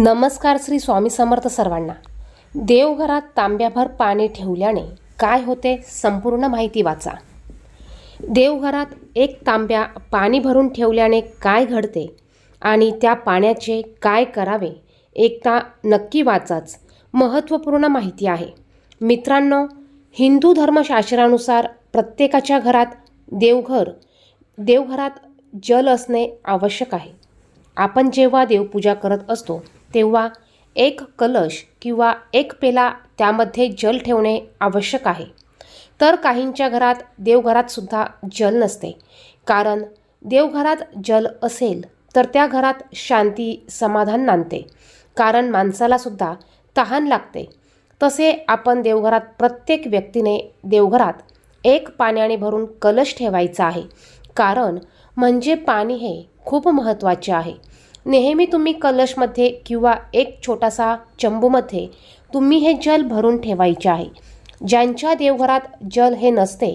नमस्कार श्री स्वामी समर्थ सर्वांना. देवघरात तांब्याभर पाणी ठेवल्याने काय होते संपूर्ण माहिती वाचा. देवघरात एक तांब्या पाणी भरून ठेवल्याने काय घडते आणि त्या पाण्याचे काय करावे एकदा नक्की वाचाच. महत्त्वपूर्ण माहिती आहे. मित्रांनो हिंदू धर्मशास्त्रानुसार प्रत्येकाच्या घरात देवघर देवघरात जल असणे आवश्यक आहे. आपण जेव्हा देवपूजा करत असतो तेव्हा एक कलश किंवा एक पेला त्यामध्ये जल ठेवणे आवश्यक आहे. तर काहींच्या घरात देवघरात सुद्धा जल नसते. कारण देवघरात जल असेल तर त्या घरात शांती समाधान नांदते. कारण माणसाला सुद्धा तहान लागते. तसे आपण देवघरात प्रत्येक व्यक्तीने देवघरात एक पाण्याने भरून कलश ठेवायचा आहे. कारण म्हणजे पाणी हे खूप महत्त्वाचे आहे. नेहमी तुम्ही कलशमध्ये किंवा एक छोटासा चंबूमध्ये तुम्ही हे जल भरून ठेवायचे आहे. ज्यांच्या देवघरात जल हे नसते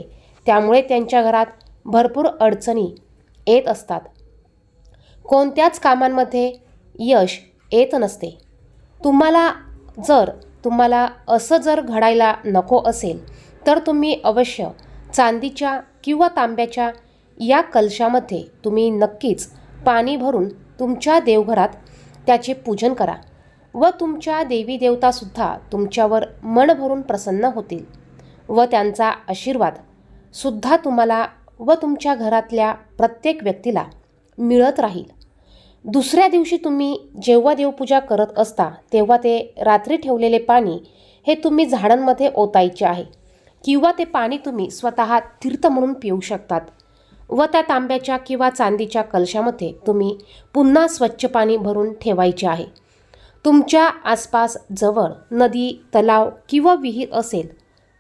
त्यामुळे त्यांच्या घरात भरपूर अडचणी येत असतात. कोणत्याच कामांमध्ये यश येत नसते. तुम्हाला जर तुम्हाला असं जर घडायला नको असेल तर तुम्ही अवश्य चांदीच्या किंवा तांब्याच्या या कलशामध्ये तुम्ही नक्कीच पाणी भरून तुमच्या देवघरात त्याचे पूजन करा व तुमच्या देवी देवतासुद्धा तुमच्यावर मन भरून प्रसन्न होतील व त्यांचा आशीर्वाद सुद्धा तुम्हाला व तुमच्या घरातल्या प्रत्येक व्यक्तीला मिळत राहील. दुसऱ्या दिवशी तुम्ही जेव्हा देवपूजा करत असता तेव्हा ते रात्री ठेवलेले पाणी हे तुम्ही झाडांमध्ये ओतायचे आहे किंवा ते पाणी तुम्ही स्वतः तीर्थ म्हणून पिऊ शकतात. व त्या तांब्याच्या किंवा चांदीच्या कलशामध्ये तुम्ही पुन्हा स्वच्छ पाणी भरून ठेवायचे आहे. तुमच्या आसपास जवळ नदी तलाव किंवा विहीर असेल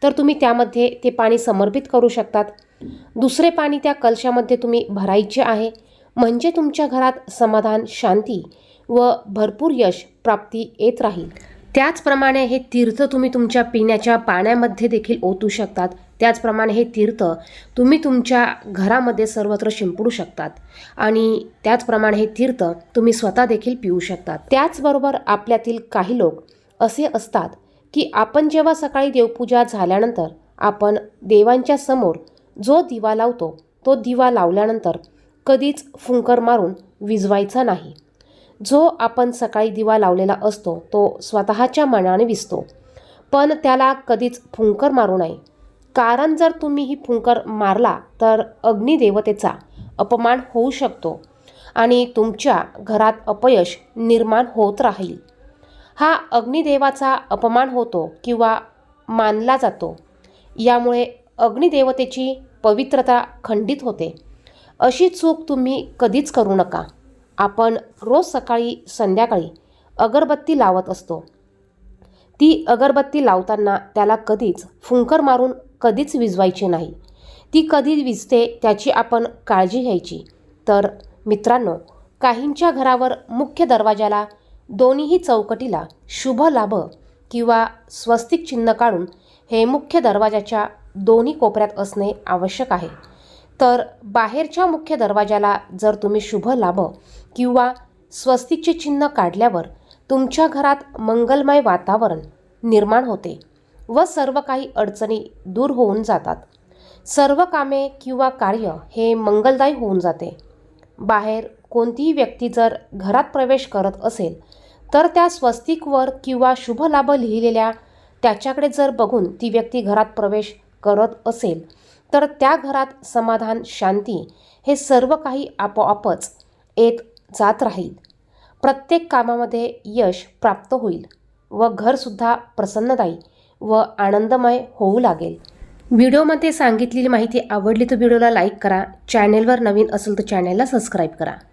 तर तुम्ही त्यामध्ये ते पाणी समर्पित करू शकतात. दुसरे पाणी त्या कलशामध्ये तुम्ही भरायचे आहे. म्हणजे तुमच्या घरात समाधान शांती व भरपूर यश प्राप्ती येत राहील. त्याचप्रमाणे हे तीर्थ तुम्ही तुमच्या पिण्याच्या पाण्यामध्ये देखील ओतू शकतात. त्याचप्रमाणे हे तीर्थ तुम्ही तुमच्या घरामध्ये सर्वत्र शिंपडू शकतात. आणि त्याचप्रमाणे हे तीर्थ तुम्ही स्वतः देखील पिऊ शकतात. त्याचबरोबर आपल्यातील काही लोक असे असतात की आपण जेव्हा सकाळी देवपूजा झाल्यानंतर आपण देवांच्या समोर जो दिवा लावतो तो दिवा लावल्यानंतर कधीच फुंकर मारून विजवायचा नाही. जो आपण सकाळी दिवा लावलेला असतो तो स्वतःच्या मनाने विसतो. पण त्याला कधीच फुंकर मारू नये. कारण जर तुम्ही ही फुंकर मारला तर अग्निदेवतेचा अपमान होऊ शकतो आणि तुमच्या घरात अपयश निर्माण होत राहील. हा अग्निदेवाचा अपमान होतो किंवा मानला जातो यामुळे अग्निदेवतेची पवित्रता खंडित होते. अशी चूक तुम्ही कधीच करू नका. आपण रोज सकाळी संध्याकाळी अगरबत्ती लावत असतो. ती अगरबत्ती लावताना त्याला कधीच फुंकर मारून कधीच विजवायची नाही. ती कधी विजते त्याची आपण काळजी घ्यायची. तर मित्रांनो काहींच्या घरावर मुख्य दरवाजाला दोन्हीही चौकटीला शुभ लाभ किंवा स्वस्तिक चिन्ह काढून हे मुख्य दरवाजाच्या दोन्ही कोपऱ्यात असणे आवश्यक आहे. तर बाहेरच्या मुख्य दरवाजाला जर तुम्ही शुभ लाभ किंवा स्वस्तिकचे चिन्ह काढल्यावर तुमच्या घरात मंगलमय वातावरण निर्माण होते. व सर्व काही अडचणी दूर होऊन जातात. सर्व कामे किंवा कार्य हे मंगलदायी होऊन जाते. बाहेर कोणतीही व्यक्ती जर घरात प्रवेश करत असेल तर त्या स्वस्तिकवर किंवा शुभ लाभ लिहिलेल्या त्याच्याकडे जर बघून ती व्यक्ती घरात प्रवेश करत असेल तर त्या घरात समाधान शांती हे सर्व काही आपोआपच येत जात राहील. प्रत्येक कामामध्ये यश प्राप्त होईल व घरसुद्धा प्रसन्नदायी. व आनंदमय होऊ लागेल. व्हिडिओमध्ये सांगितलेली माहिती आवडली तर व्हिडिओला लाईक करा. चॅनेलवर नवीन असेल तर चॅनेलला सबस्क्राईब करा.